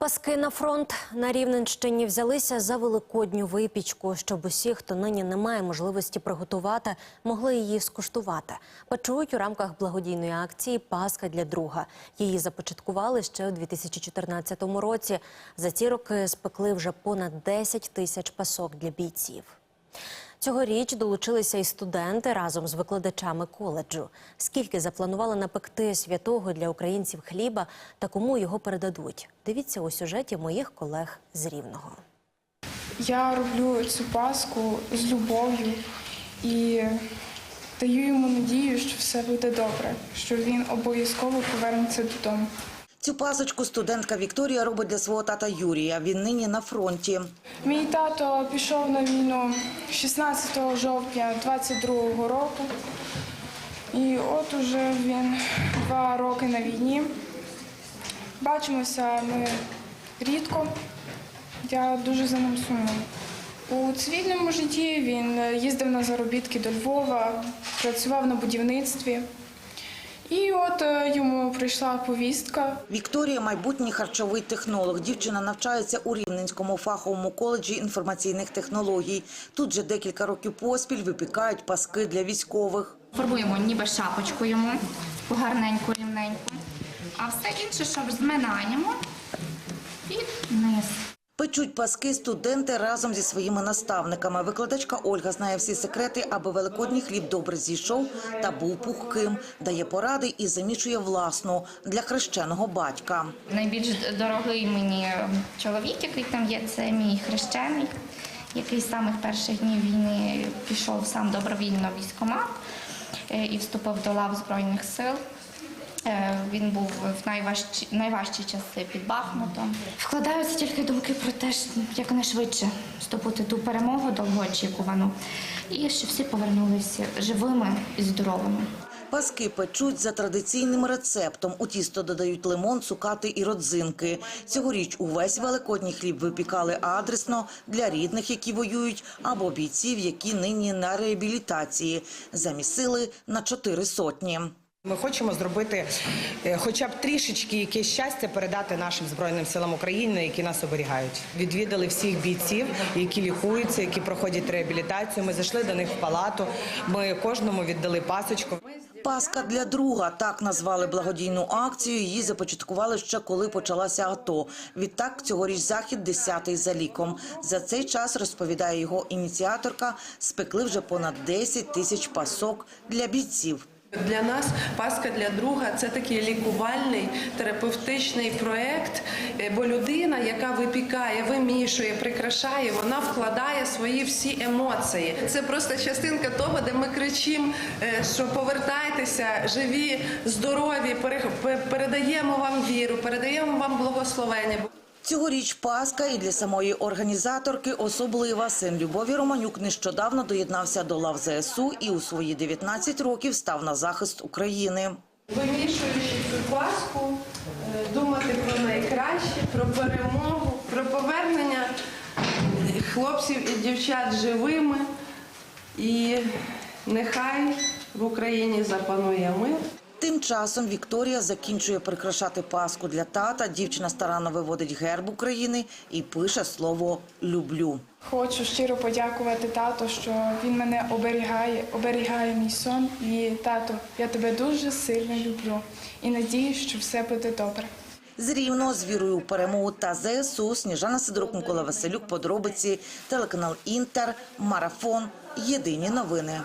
Паски на фронт на Рівненщині взялися за великодню випічку, щоб усі, хто нині не має можливості приготувати, могли її скуштувати. Печують у рамках благодійної акції Пасха для друга. Її започаткували ще у 2014 році. За ці роки спекли вже понад 10 тисяч пасок для бійців. Цьогоріч долучилися і студенти разом з викладачами коледжу. Скільки запланували напекти святого для українців хліба та кому його передадуть? Дивіться у сюжеті моїх колег з Рівного. Я роблю цю паску з любов'ю і даю йому надію, що все буде добре, що він обов'язково повернеться додому. Цю пасочку студентка Вікторія робить для свого тата Юрія. Він нині на фронті. Мій тато пішов на війну 16 жовтня 22 року. І от уже він два роки на війні. Бачимося ми рідко. Я дуже за ним сумую. У цивільному житті він їздив на заробітки до Львова, працював на будівництві. І от е, йому прийшла повістка Вікторія майбутній харчовий технолог. Дівчина навчається у Рівненському фаховому коледжі інформаційних технологій. Тут же декілька років поспіль випікають паски для військових. Фарбуємо ніби шапочку йому, гарненьку, рівненьку. А все інше, що зминаємо під низ. Печуть паски студенти разом зі своїми наставниками. Викладачка Ольга знає всі секрети, аби великодній хліб добре зійшов та був пухким. Дає поради і замішує власну для хрещеного батька. Найбільш дорогий мені чоловік, який там є, це мій хрещений, який з самих перших днів війни пішов сам добровільно в військкомат е, і вступив до лав Збройних сил. Він був в найважчі, найважчі часи під Бахмутом. Вкладаються тільки думки про те, що якнайшвидше здобути ту перемогу довгоочікувану, і щоб всі повернулися живими і здоровими. Паски печуть за традиційним рецептом. У тісто додають лимон, цукати і родзинки. Цьогоріч увесь великодній хліб випікали адресно для рідних, які воюють, або бійців, які нині на реабілітації. Замісили на чотири сотні. Ми хочемо зробити е, хоча б трішечки якесь щастя передати нашим збройним силам України, які нас оберігають. Відвідали всіх бійців, які лікуються, які проходять реабілітацію. Ми зайшли до них в палату. Ми кожному віддали пасочку. Паска для друга так назвали благодійну акцію. Її започаткували ще коли почалася АТО. Відтак цьогоріч захід десятий за ліком. За цей час розповідає його ініціаторка. Спекли вже понад 10 тисяч пасок для бійців. Для нас Пасха для друга це такий лікувальний терапевтичний проект, е, бо людина, яка випікає, вимішує, прикрашає, вона вкладає свої всі емоції. Це просто частинка того, де ми кричимо, е, що повертайтеся, живі, здорові, пере- передаємо вам віру, передаємо вам благословення. Цьогоріч Пасха і для самої організаторки особлива. Син Любові Романюк нещодавно доєднався до лав ЗСУ і у свої 19 років став на захист України. Вимішуючи цю паску, е, думати про найкраще, про перемогу, про повернення хлопців і дівчат живими. І нехай в Україні запанує мир. Тим часом Вікторія закінчує прикрашати Пасху для тата. Дівчина старанно виводить герб України і пише слово «люблю». Хочу щиро подякувати тату, що він мене оберігає, оберігає мій сон. І тато, я тебе дуже сильно люблю і надіюсь, що все буде добре. З Рівного з вірою у перемогу та ЗСУ Сніжана Сидорук, Микола Василюк, подробиці, телеканал Інтер, Марафон, Єдині новини.